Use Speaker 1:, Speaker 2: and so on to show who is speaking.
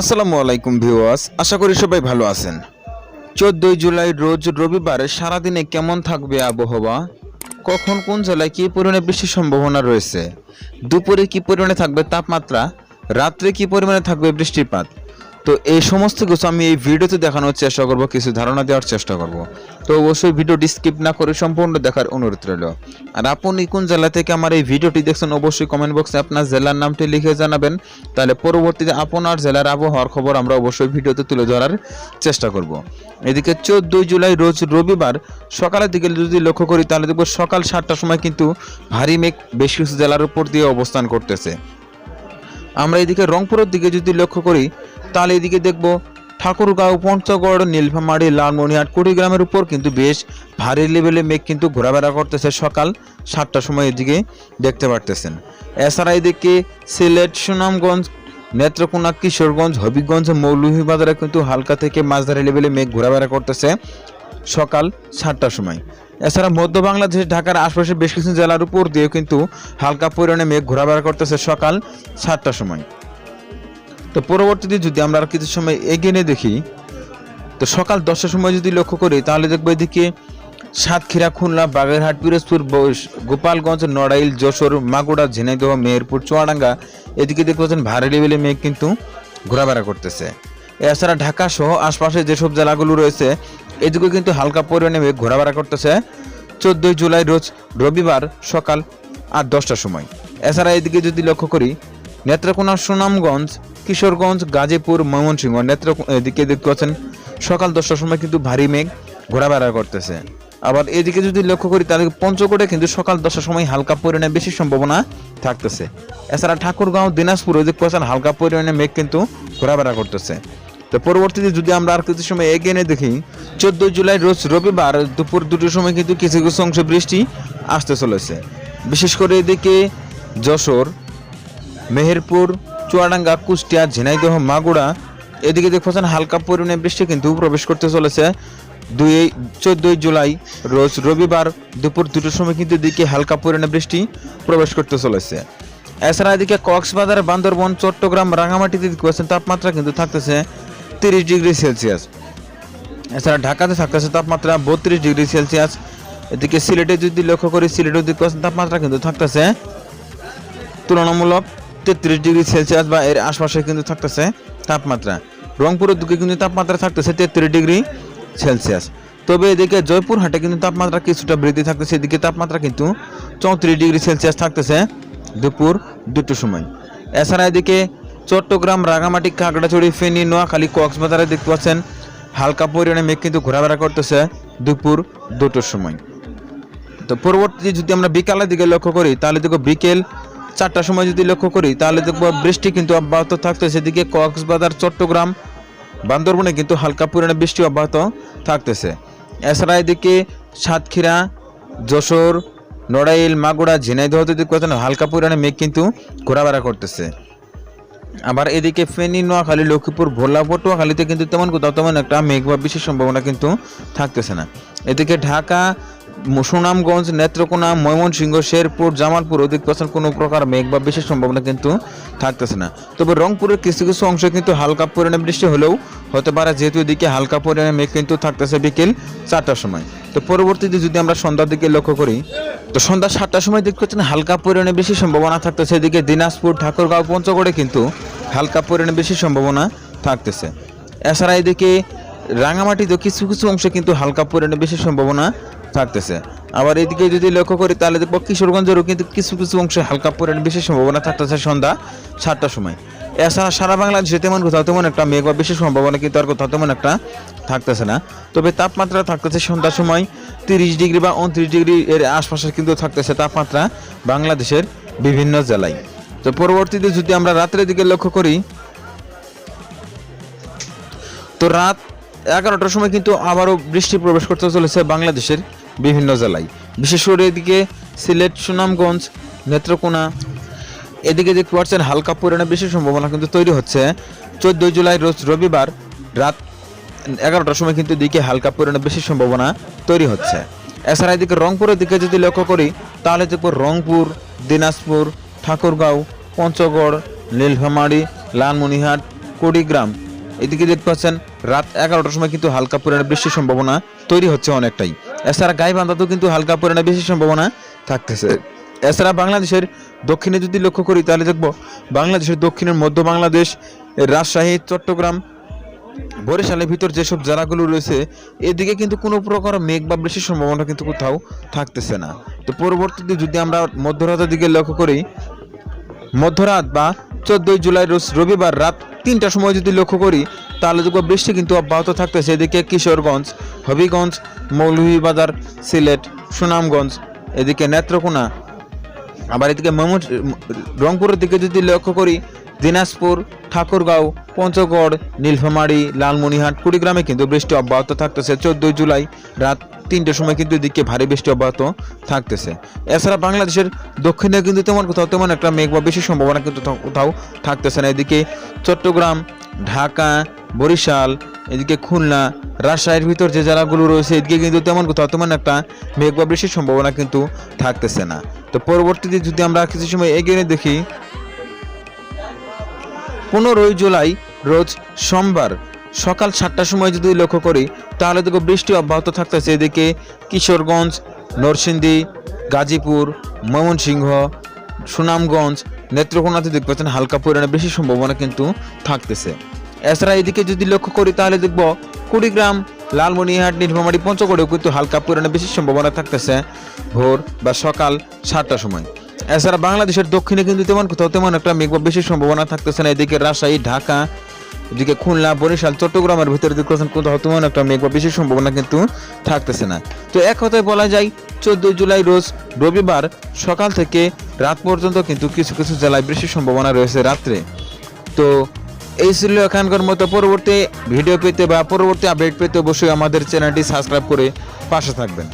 Speaker 1: আসসালামু আলাইকুম ভিউয়ার্স, আশা করি সবাই ভালো আছেন। চোদ্দই জুলাই রোজ রবিবার সারাদিনে কেমন থাকবে আবহাওয়া? কখন কোন জেলায় কী পরিমাণে বৃষ্টির সম্ভাবনা রয়েছে? দুপুরে কী পরিমাণে থাকবে তাপমাত্রা? রাত্রে কী পরিমাণে থাকবে বৃষ্টিপাত? তো এই সমস্ত কিছু আমি এই ভিডিওতে দেখানোর চেষ্টা করব, কিছু ধারণা দেওয়ার চেষ্টা করব। তো অবশ্যই ভিডিওটি স্কিপ না করে সম্পূর্ণ দেখার অনুরোধ রইল। আর আপনি কোন জেলা থেকে আমার এই ভিডিওটি দেখছেন, অবশ্যই কমেন্ট বক্সে আপনার জেলার নামটি লিখে জানাবেন। তাহলে পরবর্তীতে আপনার জেলার আবহাওয়ার খবর আমরা অবশ্যই ভিডিওতে তুলে ধরার চেষ্টা করব। এদিকে চোদ্দই জুলাই রোজ রবিবার সকালের দিকে যদি লক্ষ্য করি, তাহলে দেখব সকাল সাতটার সময় কিন্তু ভারী মেঘ বেশ কিছু জেলার উপর দিয়ে অবস্থান করতেছে। আমরা এদিকে রংপুরের দিকে যদি লক্ষ্য করি তাহলে এদিকে দেখব। ঠাকুরগাঁও, পঞ্চগড়, নীলফামারী লালমনিহাট কুড়িগ্রামের উপর কিন্তু বেশ ভারী লেভেলে মেঘ কিন্তু ঘোরাফেরা করতেছে সকাল সাতটার সময় এদিকে দেখতে পারতেছেন। এছাড়া এদিকে সিলেট, সুনামগঞ্জ, নেত্রকোনা, কিশোরগঞ্জ, হবিগঞ্জ, মৌলভীবাজারে কিন্তু হালকা থেকে মাঝধারি লেভেলে মেঘ ঘোরাফেরা করতেছে সকাল সাতটার সময়। এছাড়া মধ্য বাংলাদেশ, ঢাকার আশপাশে বেশ কিছু জেলার উপর দিয়েও কিন্তু হালকা পরিমাণে মেঘ ঘোরাফেরা করতেছে সকাল সাতটার সময়। তো পরবর্তীতে যদি আমরা আর কিছু সময় এগিয়ে নিয়ে দেখি, তো সকাল দশটার সময় যদি লক্ষ্য করি, তাহলে দেখব এদিকে সাতক্ষীরা, খুলনা, বাগেরহাট, পিরোজপুর গোপালগঞ্জ, নড়াইল, যশোর মাগুড়া ঝিনাইদহ, মেহেরপুর, চুয়াডাঙ্গা, এদিকে দেখতে পাচ্ছেন ভারী লেভেলে মেঘ কিন্তু ঘোরাফেরা করতেছে। এছাড়া ঢাকা সহ আশপাশে যেসব জেলাগুলো রয়েছে এদিকে কিন্তু হালকা পরিমাণে মেঘ ঘোরাফেরা করতেছে। চোদ্দই জুলাই রোজ রবিবার সকাল আট দশটার সময়। এছাড়া এদিকে যদি লক্ষ্য করি, নেত্রকোনা, সুনামগঞ্জ কিশোরগঞ্জ, গাজীপুর, ময়মনসিংহ নেত্র এদিকে দেখতে পাচ্ছেন সকাল দশটার সময় কিন্তু ভারী মেঘ ঘোরাফেরা করতেছে। আবার এদিকে যদি লক্ষ্য করি, তাহলে পঞ্চগড়ে কিন্তু সকাল দশটার সময় হালকা পরিমাণে বেশি সম্ভাবনা থাকতেছে। এছাড়া ঠাকুরগাঁও, দিনাজপুর ওদিকে পাচ্ছেন হালকা পরিমাণে মেঘ কিন্তু ঘোরাফেরা করতেছে। তো পরবর্তীতে যদি আমরা আর কিছু সময় এগিয়ে নিয়ে দেখি, চোদ্দই জুলাই রোজ রবিবার দুপুর দুটোর সময় কিন্তু কিছু কিছু অংশে বৃষ্টি আসতে চলেছে। বিশেষ করে এদিকে যশোর, মেহেরপুর চুয়াডাঙ্গা, কুষ্টিয়া, ঝিনাইদহ মাগুড়া এদিকে দেখছেন হালকা পরিমাণে বৃষ্টি কিন্তু প্রবেশ করতে চলেছে। দুই, চোদ্দই জুলাই, রোজ রবিবার দুপুর দুটোর সময় কিন্তু এদিকে হালকা পরিমাণে বৃষ্টি প্রবেশ করতে চলেছে। এছাড়া এদিকে কক্সবাজার, বান্দরবন, চট্টগ্রাম রাঙামাটিতে দেখছেন তাপমাত্রা কিন্তু থাকতেছে তিরিশ ডিগ্রি সেলসিয়াস। এছাড়া ঢাকাতে থাকতেছে তাপমাত্রা বত্রিশ ডিগ্রি সেলসিয়াস। এদিকে সিলেটে যদি লক্ষ্য করি সিলেটের দিকে তাপমাত্রা কিন্তু থাকতেছে তুলনামূলক তেত্রিশ ডিগ্রি সেলসিয়াস বা এর আশপাশে কিন্তু থাকতেছে তাপমাত্রা। রংপুরের দিকে কিন্তু তাপমাত্রা থাকতেছে তেত্রিশ ডিগ্রি সেলসিয়াস। তবে এদিকে জয়পুরহাটে কিন্তু তাপমাত্রা কিছুটা বৃদ্ধি থাকতেছে, এদিকে তাপমাত্রা কিন্তু চৌত্রিশ ডিগ্রি সেলসিয়াস থাকতেছে দুপুর দুটোর সময়। এছাড়া এদিকে চট্টগ্রাম, রাঙামাটি, খাগড়াছড়ি, ফেনী, নোয়াখালী, কক্সবাজারে দেখতে পাচ্ছেন হালকা পরিমাণে মেঘ কিন্তু ঘোরাফেরা করতেছে দুপুর দুটোর সময়। তো পরবর্তীতে যদি আমরা বিকালের দিকে লক্ষ্য করি, তাহলে দেখো বিকেল চারটার সময় যদি লক্ষ্য করি, তাহলে দেখব বৃষ্টি কিন্তু অব্যাহত থাকতেছে। সেদিকে কক্সবাজার, চট্টগ্রাম, বান্দরবনে কিন্তু হালকা পরিমাণে বৃষ্টি অব্যাহত থাকতেছে। এছাড়া এদিকে সাতক্ষীরা, যশোর, নড়াইল মাগুড়া ঝিনাইদহ দিকে কোথাও হালকা পরিমাণে মেঘ কিন্তু ঘোরাফেরা করতেছে। আবার এদিকে ফেনী, নোয়াখালী, লক্ষ্মীপুর ভোলা পটুয়াখালীতে কিন্তু তেমন কোথাও তেমন একটা মেঘ বা বিশেষ সম্ভাবনা কিন্তু থাকতেছে না। এদিকে ঢাকা সুনামগঞ্জ নেত্রকোনা, ময়মনসিংহ, শেরপুর, জামালপুর ওদিক পাশে কোনো প্রকার মেঘ বা বিশেষ সম্ভাবনা কিন্তু থাকতেছে না। তবে রংপুরের কিছু কিছু অংশে কিন্তু হালকা পরিমাণে বৃষ্টি হলেও হতে পারে যেহেতু এদিকে হালকা পরিমাণে মেঘ কিন্তু থাকতেছে বিকেল চারটার সময়। তো পরবর্তীতে যদি আমরা সন্ধ্যার দিকে লক্ষ্য করি, তো সন্ধ্যা সাতটার সময় দেখতে পাচ্ছেন হালকা পরিমাণে বেশি সম্ভাবনা থাকতেছে। এদিকে দিনাজপুর, ঠাকুরগাঁও, পঞ্চগড়ে কিন্তু হালকা পরিমাণে বেশি সম্ভাবনা থাকতেছে। এছাড়া এদিকে রাঙামাটিতেও কিছু কিছু অংশে কিন্তু হালকা পরিমাণে বেশি সম্ভাবনা থাকতেছে। আবার এদিকে যদি লক্ষ্য করি, তাহলে দেখব কিশোরগঞ্জেরও কিন্তু কিছু কিছু অংশে হালকা পরিমাণে বেশি সম্ভাবনা থাকতেছে সন্ধ্যা সাতটার সময়। এছাড়া সারা বাংলাদেশে তেমন কোথাও তেমন একটা মেঘ বা বেশি সম্ভাবনা কিন্তু আর কোথাও তেমন একটা থাকতেছে না। তবে তাপমাত্রা থাকতেছে সন্ধ্যার সময় তিরিশ ডিগ্রি বা উনত্রিশ ডিগ্রি এর আশপাশে কিন্তু থাকতেছে তাপমাত্রা বাংলাদেশের বিভিন্ন জেলায়। তো পরবর্তীতে যদি আমরা রাত্রের দিকে লক্ষ্য করি, তো রাত এগারোটার সময় কিন্তু আবারও বৃষ্টি প্রবেশ করতে চলেছে বাংলাদেশের বিভিন্ন জেলায়। বিশেষ করে এদিকে সিলেট, সুনামগঞ্জ, নেত্রকোনা, এদিকে দেখতে পাচ্ছেন হালকা পরিমাণে বেশি সম্ভাবনা কিন্তু তৈরি হচ্ছে। চোদ্দই জুলাই রোজ রবিবার রাত এগারোটার সময় কিন্তু এদিকে হালকা পরিমাণে বেশি সম্ভাবনা তৈরি হচ্ছে। এছাড়া এদিকে রংপুরের দিকে যদি লক্ষ্য করি, তাহলে দেখব রংপুর, দিনাজপুর, ঠাকুরগাঁও, পঞ্চগড়, নীলফামারী লালমনিহাট কুড়িগ্রাম এদিকে দেখতে পাচ্ছেন, রাত এগারোটার সময় কিন্তু হালকা পরিমাণে বৃষ্টির সম্ভাবনা তৈরি হচ্ছে অনেকটাই। এছাড়া গাইবান্ধাতেও কিন্তু হালকা পরিমাণে বৃষ্টির সম্ভাবনা থাকতেছে। এছাড়া বাংলাদেশের দক্ষিণে যদি লক্ষ্য করি, তাহলে দেখব বাংলাদেশের দক্ষিণের মধ্য বাংলাদেশ রাজশাহী, চট্টগ্রাম, বরিশালের ভিতর যেসব জেলাগুলো রয়েছে, এদিকে কিন্তু কোনো প্রকার মেঘ বা বৃষ্টির সম্ভাবনা কিন্তু কোথাও থাকতেছে না। তো পরবর্তীতে যদি আমরা মধ্যরাতের দিকে লক্ষ্য করি, মধ্যরাত বা চোদ্দই জুলাই রোজ রবিবার রাত তিনটার সময় যদি লক্ষ্য করি, তাহলে দেখব বৃষ্টি কিন্তু অব্যাহত থাকতেছে। এদিকে কিশোরগঞ্জ, হবিগঞ্জ, মৌলভীবাজার, সিলেট, সুনামগঞ্জ, এদিকে নেত্রকোনা, আবার এদিকে ময়মন রংপুরের দিকে যদি লক্ষ্য করি দিনাজপুর, ঠাকুরগাঁও, পঞ্চগড়, নীলফামারী, লালমনিহাট, কুড়িগ্রামে কিন্তু বৃষ্টি অব্যাহত থাকতেছে। চোদ্দই জুলাই রাত তিনটের সময় কিন্তু এদিকে ভারী বৃষ্টি অব্যাহত থাকতেছে। এছাড়া বাংলাদেশের দক্ষিণে কিন্তু তেমন কোথাও তেমন একটা মেঘ বা বেশি সম্ভাবনা কিন্তু কোথাও থাকতেছে না। এদিকে চট্টগ্রাম, ঢাকা, বরিশাল, এদিকে খুলনা, রাজশাহীর ভিতর যে জেলাগুলো রয়েছে, এদিকে কিন্তু তেমন কোথাও তেমন একটা মেঘ বা বৃষ্টির সম্ভাবনা কিন্তু থাকতেছে না। তো পরবর্তীতে যদি আমরা কিছু সময় এগিয়ে দেখি পনেরোই জুলাই রোজ সোমবার সকাল সাতটার সময় যদি লক্ষ্য করি, তাহলে দেখো বৃষ্টি অব্যাহত থাকতেছে। এদিকে কিশোরগঞ্জ, নরসিংদী, গাজীপুর, ময়মনসিংহ, সুনামগঞ্জ নেত্রকোনাতে দেখতে পাচ্ছেন হালকা পরিমাণে বেশি সম্ভাবনা কিন্তু থাকতেছে। এছাড়া এদিকে যদি লক্ষ্য করি, তাহলে দেখব কুড়িগ্রাম লালমনিহাট নীলফামারী, পঞ্চগড়েও কিন্তু হালকা পরিমাণে বেশি সম্ভাবনা থাকতেছে ভোর বা সকাল সাতটার সময়। এছাড়া বাংলাদেশের দক্ষিণে কিন্তু তেমন কোথাও তেমন একটা মেঘ বা বেশি সম্ভাবনা থাকতেছে না। এদিকে রাজশাহী, ঢাকা, এদিকে খুলনা, বরিশাল, চট্টগ্রামের ভিতরে দেখতেছেন কোথাও তেমন একটা মেঘ বা বেশি সম্ভাবনা কিন্তু থাকতেছে না। তো এক কথায় বলা যায়, চোদ্দই জুলাই রোজ রবিবার সকাল থেকে রাত পর্যন্ত কিন্তু কিছু কিছু জেলায় বৃষ্টির সম্ভাবনা রয়েছে রাত্রে। তো এই ছিল এখানকার মতো পরবর্তী ভিডিও পেতে বা পরবর্তী আপডেট পেতে অবশ্যই আমাদের চ্যানেলটি সাবস্ক্রাইব করে পাশে থাকবেন।